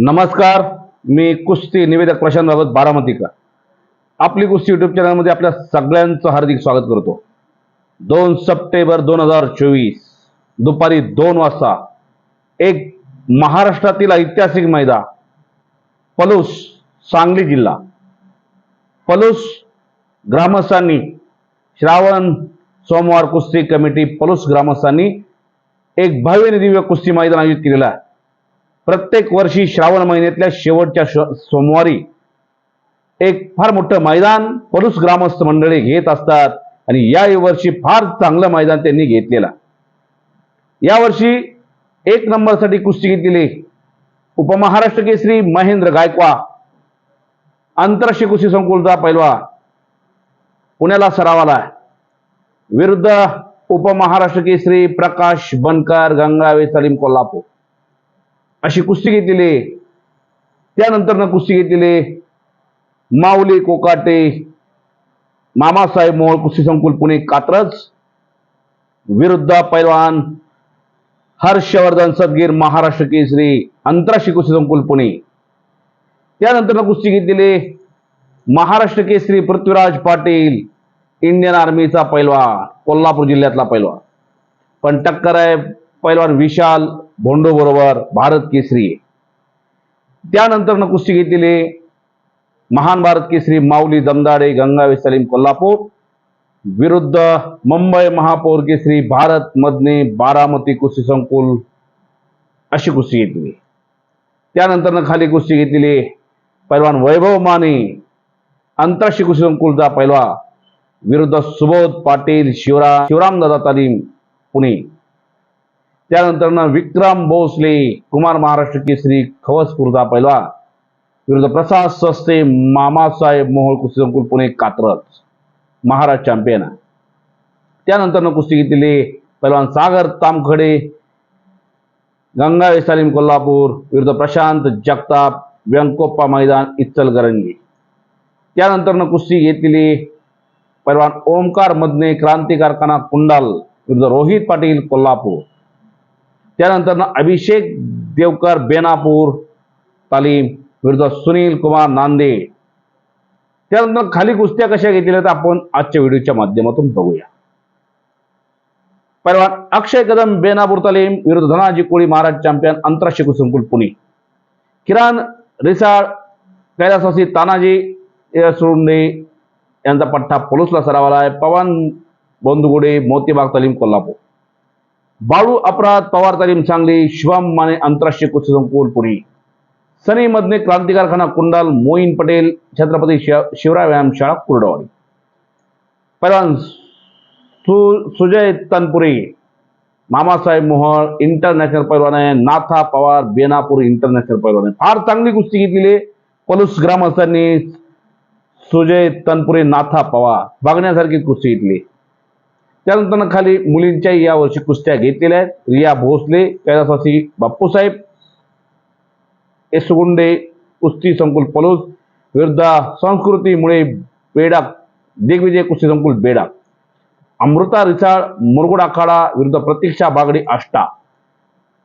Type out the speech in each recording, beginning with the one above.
नमस्कार मी कुस्ती निवेदक प्रशांत रावत बारामतीकर. आपली कुस्ती युट्यूब चॅनलमध्ये आपल्या सगळ्यांचं हार्दिक स्वागत करतो. दोन सप्टेंबर दोन हजार चोवीस दुपारी दोन वाजता एक महाराष्ट्रातील ऐतिहासिक मैदान पलूस सांगली जिल्हा. पलूस ग्रामस्थांनी श्रावण सोमवार कुस्ती कमिटी पलूस ग्रामस्थांनी एक भव्य दिव्य कुस्ती मैदान आयोजित केलेलं आहे. प्रत्येक वर्षी श्रावण महिन्यातल्या शेवटच्या सोमवारी एक फार मोठं मैदान पलूस ग्रामस्थ मंडळी घेत असतात आणि या वर्षी फार चांगलं मैदान त्यांनी घेतलेलं. यावर्षी एक नंबरसाठी कुस्ती घेतलेली उपमहाराष्ट्र केसरी महेंद्र गायकवा आंतरराष्ट्रीय कुस्ती संकुलचा पैलवा पुण्याला सराव आला विरुद्ध उपमहाराष्ट्र केसरी प्रकाश बनकर गंगावे सलीम कोल्हापूर. अशी कुस्ती घेतलेली त्यानंतर कुस्ती घेतलेली माऊली कोकाटे मामासाहेब मोहोळ कुस्ती संकुल पुणे कात्रज. विरुद्ध पैलवान हर्षवर्धन सदगीर महाराष्ट्र केसरी आंतरराष्ट्रीय कुस्ती संकुल पुणे. त्यानंतर कुस्ती घेतलेली महाराष्ट्र केसरी पृथ्वीराज पाटील इंडियन आर्मीचा पैलवान कोल्हापूर जिल्ह्यातला पैलवान. पण टक्कर आहे पैलवान विशाल भोंडो बरोबर भारत केसरी. आहे. त्यानंतर कुस्ती घेतलेली महान भारत केसरी माऊली दमदाडे गंगावे सलीम कोल्हापूर. विरुद्ध मुंबई महापौर केसरी भारत मधने बारामती कुस्ती संकुल अशी कुस्ती घेतली. त्यानंतर खाली कुस्ती घेतलेली पैलवान वैभव माने आंतरराष्ट्रीय कुस्ती संकुलचा पैलवा. विरुद्ध सुबोध पाटील शिवरा शिवराम दादा तालीम पुणे. त्यानंतर विक्रम भोसले कुमार महाराष्ट्र केसरी खवसपूरचा पहिला विरुद्ध प्रसाद सस्ते मामासाहेब मोहोळ कुस्ती संकुल पुणे कात्रज. महाराज चॅम्पियन त्यानंतर कुस्ती घेतलेली पहिलवान सागर तामखडे गंगावे सालीम कोल्हापूर विरुद्ध प्रशांत जगताप व्यंकोप्पा मैदान इचलकरंजी. त्यानंतर कुस्ती घेतलेली पहिलवान ओमकार मधने क्रांती कारखाना कुंडाल विरुद्ध रोहित पाटील कोल्हापूर. त्यानंतर अभिषेक देवकर बेनापूर तालीम विरुद्ध सुनील कुमार नांदे. त्यानंतर खाली कुस्त्या कशा घेतलेल्या तर आपण आजच्या व्हिडिओच्या माध्यमातून बघूया. परवा अक्षय कदम बेनापूर तालीम विरुद्ध धनाजी कोळी महाराज चॅम्पियन आंतरराष्ट्रीय कुस्ती संकुल पुणे. किराण रिसाळ कैलासवासी तानाजी सुरुंडे यांचा पठ्ठा पोलूसला सरावाला आहे. पवन बोंदुगुडे मोतीबाग तालीम कोल्हापूर. बाळू अपराध पवार तालीम सांगली शिवम माने आंतरराष्ट्रीय कुस्ती संकुल पुणे सनी मधने क्रांती कारखाना कुंडाल मोईन पटेल छत्रपती शिव- शिवराय व्यायाम शाळा कुर्डवाडी। पैलवान सु सुजय तनपुरे मामासाहेब मोहोळ इंटरनॅशनल पैलवान आहे नाथा पवार बेनापूर इंटरनॅशनल पैलवान आहे। फार चांगली कुस्ती घेतलेली आहे. पलूस ग्रामस्थांनी सुजय तनपुरे नाथा पवार बघण्यासारखी कुस्ती घेतली त्यानंतर खाली मुलींच्याही यावर्षी कुस्त्या घेतलेल्या आहेत. रिया भोसले कैलासवासी बाप्पूसाहेब येसुगुंडे कुस्ती संकुल पलोस विरुद्ध संस्कृतीमुळे बेडा दिग्विजय कुस्ती संकुल बेडा अमृता रिसाळ मुरगुड आखाडा विरुद्ध प्रतीक्षा बागडे आष्टा.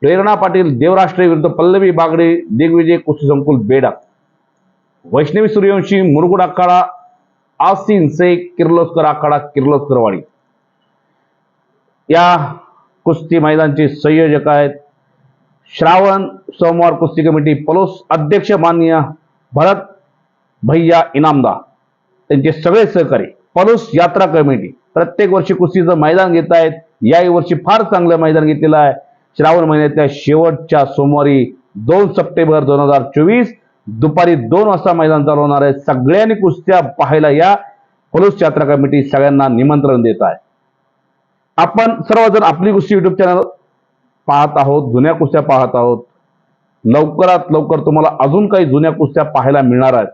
प्रेरणा पाटील देवराष्ट्रे विरुद्ध पल्लवी बागडे दिग्विजय कुस्ती संकुल बेडा वैष्णवी सूर्यवंशी मुरगुड आखाडा आसिन से किर्लोस्कर आखाडा किर्लोस्करवाडी. या कुस्ती मैदानचे संयोजक आहेत. श्रावण सोमवार कुस्ती कमिटी पलोस अध्यक्ष माननीय भरत भैया इनामदार त्यांचे सगळे सहकारी पलोस यात्रा कमिटी. प्रत्येक वर्षी कुस्तीचं मैदान घेत आहेत. याही वर्षी फार चांगलं मैदान घेतलेलं आहे. श्रावण महिन्यातल्या शेवटच्या सोमवारी दोन सप्टेंबर दोन हजार चोवीस दुपारी दोन वाजता मैदान चालू होणार आहे. सगळ्यांनी कुस्त्या पाहायला या पलोस यात्रा कमिटी सगळ्यांना निमंत्रण देत आहे. आपण सर्वजण आपली गोष्टी युट्यूब चॅनल पाहत आहोत जुन्या कुस्त्या पाहत आहोत. लवकरात लवकर तुम्हाला अजून काही जुन्या कुस्त्या पाहायला मिळणार आहेत.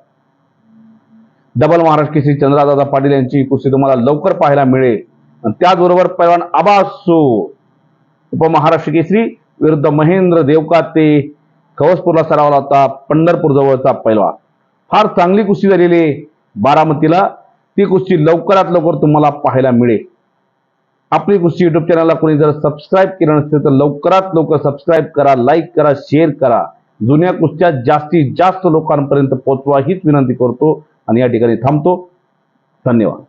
डबल महाराष्ट्र केसरी चंद्रादादा पाटील यांची कुस्ती तुम्हाला लवकर पाहायला मिळेल. आणि त्याचबरोबर पैलवान आबासो उपमहाराष्ट्र केसरी विरुद्ध महेंद्र देवकाते कवसपूरला सरावला होता पंढरपूर जवळचा पैलवान. फार चांगली कुस्ती झालेली आहे बारामतीला. ती कुस्ती लवकरात लवकर तुम्हाला पाहायला मिळेल. आपली गोष्टी युट्यूब चॅनलला कोणी जर सबस्क्राईब केलं नसेल तर लवकरात लवकर सबस्क्राईब करा लाईक करा शेअर करा. जुन्या कुस्त्या जास्तीत जास्त लोकांपर्यंत पोहोचवा हीच विनंती करतो. आणि या ठिकाणी थांबतो. धन्यवाद.